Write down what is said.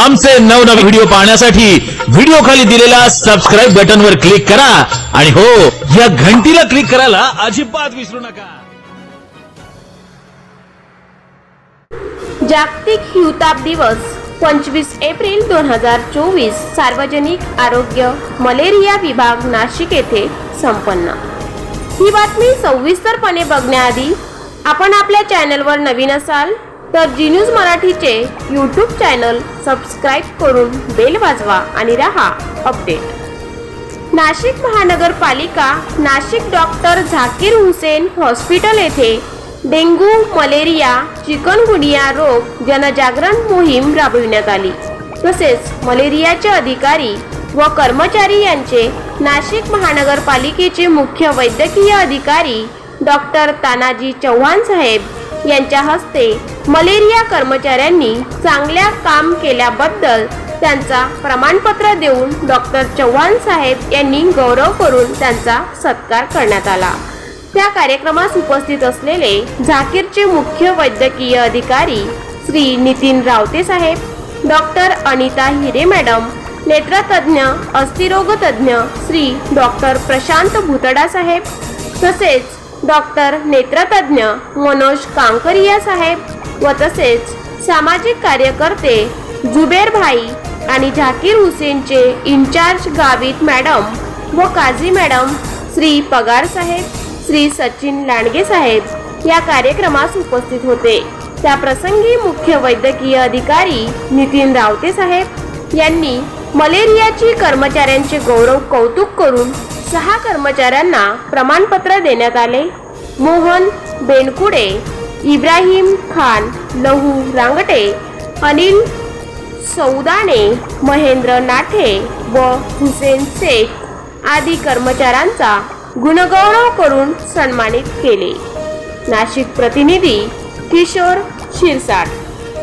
आमचे नवनवे व्हिडिओ पाहण्यासाठी व्हिडिओ खाली दिलेल्या सबस्क्राईब बटन वर क्लिक करा. आणि हो या घंटीला क्लिक करायला अजिबात विसरू नका. जागतिक हिवताप दिवस पंचवीस एप्रिल दोन हजार चोवीस सार्वजनिक आरोग्य मलेरिया विभाग नाशिक येथे संपन्न. ही बातमी सविस्तरपणे बघण्याआधी आपण आपल्या चॅनलवर नवीन असाल तर जी न्यूज मराठीचे यूट्यूब चॅनल सबस्क्राईब करून बेल वाजवा आणि राहा अपडेट नाशिक महानगरपालिका नाशिक डॉक्टर झाकीर हुसेन हॉस्पिटल येथे डेंग्यू मलेरिया चिकनगुनिया रोग जनजागरण मोहीम राबविण्यात आली. तसेच मलेरियाचे अधिकारी व कर्मचारी यांचे नाशिक महानगरपालिकेचे मुख्य वैद्यकीय अधिकारी डॉक्टर तानाजी चव्हाण साहेब यांच्या हस्ते मलेरिया कर्मचाऱ्यांनी चांगल्या काम केल्याबद्दल त्यांचा प्रमाणपत्र देऊन डॉक्टर चव्हाण साहेब यांनी गौरव करून त्यांचा सत्कार करण्यात आला. त्या कार्यक्रमास उपस्थित असलेले झाकीरचे मुख्य वैद्यकीय अधिकारी श्री नितीन रावते साहेब डॉक्टर अनिता हिरे मॅडम नेत्रतज्ञ अस्थिरोग श्री डॉक्टर प्रशांत भुतडा साहेब तसेच डॉक्टर नेत्रतज्ञ मनोज कांकरिया साहेब व तसेच सामाजिक कार्यकर्ते जुबेर भाई आणि झाकीर हुसेनचे इन्चार्ज गावित मॅडम व काझी मॅडम श्री पगार साहेब श्री सचिन लांडगे साहेब या कार्यक्रमास उपस्थित होते. त्या प्रसंगी मुख्य वैद्यकीय अधिकारी नितीन रावते साहेब यांनी मलेरियाची कर्मचाऱ्यांचे गौरव कौतुक करून सहा कर्मचाऱ्यांना प्रमाणपत्र देण्यात आले. मोहन बेनकुडे इब्राहिम खान लहू रांगटे अनिल सौदाने महेंद्र नाठे व हुसेन शेख आदी कर्मचाऱ्यांचा गुणगौरव करून सन्मानित केले. नाशिक प्रतिनिधी किशोर शिरसाट